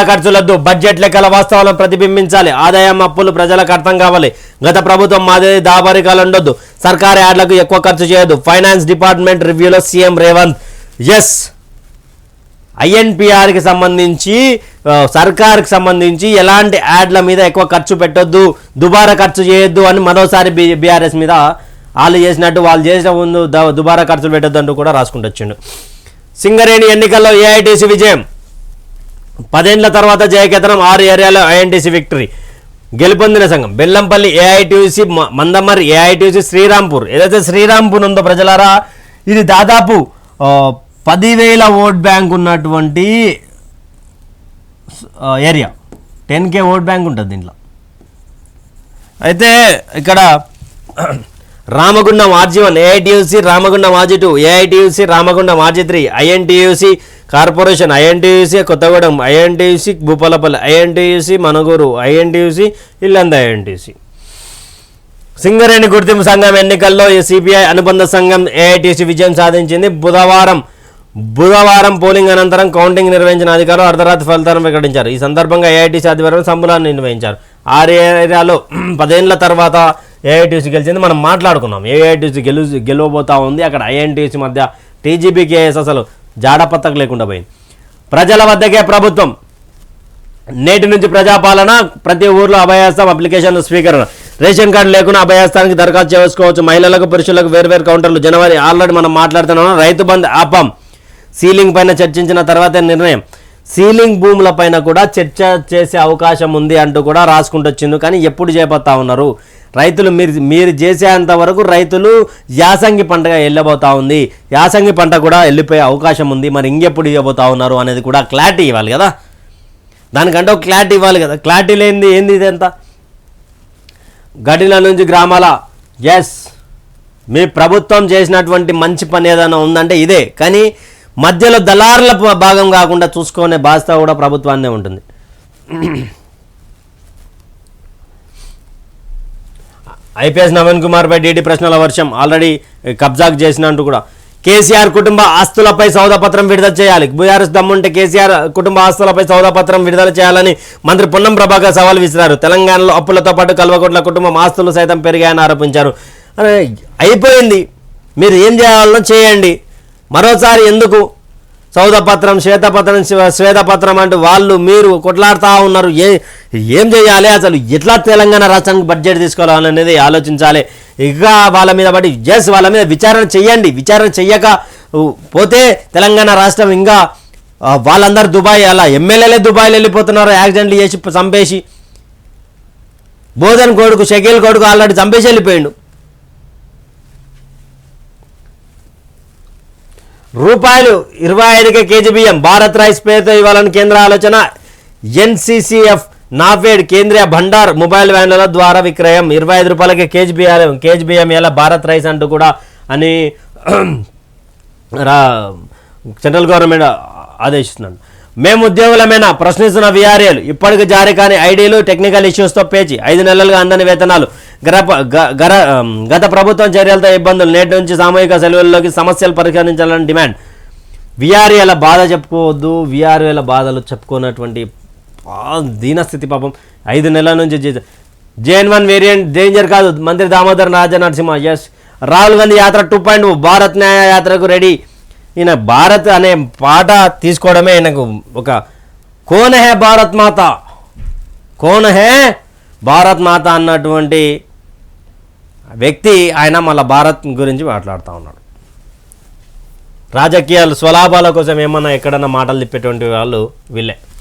దుబారా ఖర్చులద్దు బడ్జెట్ లెక్కల వాస్తవాలను ప్రతిబింబించాలి. ఆదాయం అప్పులు ప్రజలకు అర్థం కావాలి. గత ప్రభుత్వం మాదిరి దాబరికాలు ఉండొద్దు సర్కారీ యాడ్లకు ఎక్కువ ఖర్చు చేయొద్దు. ఫైనాన్స్ డిపార్ట్మెంట్ రివ్యూలో సీఎం రేవంత్. ఎస్ ఐఎన్పిఆర్కి సంబంధించి సర్కార్కి సంబంధించి ఎలాంటి యాడ్ల మీద ఎక్కువ ఖర్చు పెట్టొద్దు దుబారా ఖర్చు చేయొద్దు అని మరోసారి బి బీఆర్ఎస్ మీద వాళ్ళు చేసినట్టు వాళ్ళు చేసిన ముందు దుబారా ఖర్చులు పెట్టొద్దు అంటూ కూడా రాసుకుంటూ వచ్చిండు సింగరేణి ఎన్నికల్లో ఏఐటీసీ విజయం. పదేండ్ల తర్వాత జయకేతనం ఆరు ఏరియాలో ఐఎన్టీసీ విక్టరీ. గెలుపొందిన సంఘం. Bellampalli AITC Mandamarri AITC Srirampur. ఏదైతే శ్రీరాంపూర్ ఉందో ప్రజలారా ఇది దాదాపు పదివేల ఓట్ బ్యాంక్ ఉన్నటువంటి area. Ten K vote bank ఉంటుంది దీంట్లో. అయితే ఇక్కడ Ramagundam RG one AITUC Ramagundam RG two AITUC Ramagundam RG three INTUC corporation INTUC Kothagudem INTUC Bhupalpally INTUC Manuguru INTUC Illanda INTC Singareni గుర్తింపు సంఘం ఎన్నికల్లో ఈ సిపిఐ అనుబంధ సంఘం ఏఐటీసీ విజయం సాధించింది. బుధవారం బుధవారం పోలింగ్ అనంతరం కౌంటింగ్ నిర్వహించిన అధికారులు అర్ధరాత్రి ఫలితాలను ప్రకటించారు. ఈ సందర్భంగా ఏఐటీసీ ఆధ్వర్యంలో సంబులాన్ని నిర్వహించారు. ఆరు ఏరియాలో పదేళ్ళ తర్వాత ఏఐటీసీ గెలిచింది. మనం మాట్లాడుకున్నాం. ఏఐటీసీ గెలు గెలవబోతా ఉంది. అక్కడ ఐఎన్టీసీ మధ్య టీజీబీకేఎస్ అసలు జాడపత్తకు లేకుండా పోయింది. ప్రజల వద్దకే ప్రభుత్వం నేటి నుంచి ప్రజాపాలన ప్రతి ఊర్లో అభయాస్తం అప్లికేషన్ల స్వీకరణ. రేషన్ కార్డు లేకుండా అభయాస్తానికి దరఖాస్తు చేసుకోవచ్చు. మహిళలకు పురుషులకు వేర్వేరు కౌంటర్లు. జనవరి ఆల్రెడీ మనం మాట్లాడుతున్నాం రైతు బంద్ ఆపం. సీలింగ్ పైన చర్చించిన తర్వాత నిర్ణయం. సీలింగ్ భూముల పైన కూడా చర్చ చేసే అవకాశం ఉంది అంటూ కూడా రాసుకుంటూ వచ్చింది కానీ ఎప్పుడు చేపడతా ఉన్నారు? రైతులు మీరు మీరు చేసేంత వరకు రైతులు యాసంగి పంటగా వెళ్ళబోతా ఉంది. యాసంగి పంట కూడా వెళ్ళిపోయే అవకాశం ఉంది. మరి ఇంకెప్పుడు ఇవ్వబోతా ఉన్నారు అనేది కూడా క్లారిటీ ఇవ్వాలి కదా? దానికంటే ఒక క్లారిటీ ఇవ్వాలి కదా? క్లారిటీ లేనిది ఏంది ఇదంతా? గడిల నుంచి గ్రామాల ఎస్ మీ ప్రభుత్వం చేసినటువంటి మంచి పని ఏదైనా ఉందంటే ఇదే. కానీ మధ్యలో దళారుల భాగం కాకుండా చూసుకునే బాధ్యత కూడా ప్రభుత్వాన్నే ఉంటుంది. ఐపీఎస్ నవీన్ కుమార్పై డీడీ ప్రశ్నల వర్షం. ఆల్రెడీ కబ్జాకు చేసినట్టు కూడా. కేసీఆర్ కుటుంబ ఆస్తులపై సౌదాపత్రం విడుదల చేయాలి. బీఆర్ఎస్ దమ్ముంటే కేసీఆర్ కుటుంబ ఆస్తులపై సౌదాపత్రం విడుదల చేయాలని మంత్రి పొన్నం ప్రభాకర్ సవాల్ విసిరారు. తెలంగాణలో అప్పులతో పాటు కల్వకుంట్ల కుటుంబం ఆస్తులు సైతం పెరిగాయని ఆరోపించారు. అయిపోయింది. మీరు ఏం చేయాలో చేయండి. మరోసారి ఎందుకు? సౌదపత్రం శ్వేతపత్రం శ్వేతపత్రం అంటూ వాళ్ళు మీరు కొట్లాడుతూ ఉన్నారు. ఏ ఏం చేయాలి? అసలు ఎట్లా తెలంగాణ రాష్ట్రానికి బడ్జెట్ తీసుకోవాలనేది ఆలోచించాలి. ఇక వాళ్ళ మీద బట్టి జస్ వాళ్ళ మీద విచారణ చెయ్యండి. విచారణ చెయ్యక పోతే తెలంగాణ రాష్ట్రం ఇంకా వాళ్ళందరూ దుబాయ్ అలా ఎమ్మెల్యేలే దుబాయ్లో వెళ్ళిపోతున్నారు. యాక్సిడెంట్లు చేసి చంపేసి. బోధన్ కొడుకు షకీల్ కొడుకు ఆల్రెడీ చంపేసి వెళ్ళిపోయిండు. రూపాయలు ఇరవై ఐదుకే కేజీ బియ్యం. భారత్ రైస్ పేరుతో ఇవ్వాలని కేంద్ర ఆలోచన. ఎన్సీసీఎఫ్ నాఫెడ్ కేంద్రీయ భండార్ మొబైల్ వ్యాన్ల ద్వారా విక్రయం. ఇరవై ఐదు రూపాయలకే కేజీ బియ్యం కేజీ బియ్యం ఎలా భారత్ రైస్ అంటూ కూడా అని రా సెంట్రల్ గవర్నమెంట్ ఆదేశిస్తున్నాడు మేము ఉద్యోగులమైన? ప్రశ్నిస్తున్న విఆర్ఏలు. ఇప్పటికి జారీ కాని ఐడీలు టెక్నికల్ ఇష్యూస్తో పేచి ఐదు నెలలుగా అందని వేతనాలు. గత ప్రభుత్వం చర్యలతో ఇబ్బందులు. నేటి నుంచి సామూహిక సెలవుల్లోకి సమస్యలు పరిష్కరించాలని డిమాండ్. విఆర్ఏల బాధ చెప్పుకోవద్దు. విఆర్ఏల బాధలు చెప్పుకున్నటువంటి దీనస్థితి పాపం. ఐదు నెలల నుంచి జేఎన్ వన్ వేరియంట్ డేంజర్ కాదు. మంత్రి దామోదర్ రాజ నరసింహ ఎస్. రాహుల్ గాంధీ యాత్ర టూ పాయింట్ భారత్ న్యాయ యాత్రకు రెడీ. ఈయన భారత్ అనే పాట తీసుకోవడమే ఈయనకు ఒక కోన హే భారత్ మాత. కోన హే భారత్ మాత అన్నటువంటి వ్యక్తి ఆయన మళ్ళీ భారత్ గురించి మాట్లాడుతూ ఉన్నాడు. రాజకీయాలు స్వలాభాల కోసం ఏమన్నా ఎక్కడన్నా మాటలు తిప్పేటువంటి వాళ్ళు వీళ్ళే.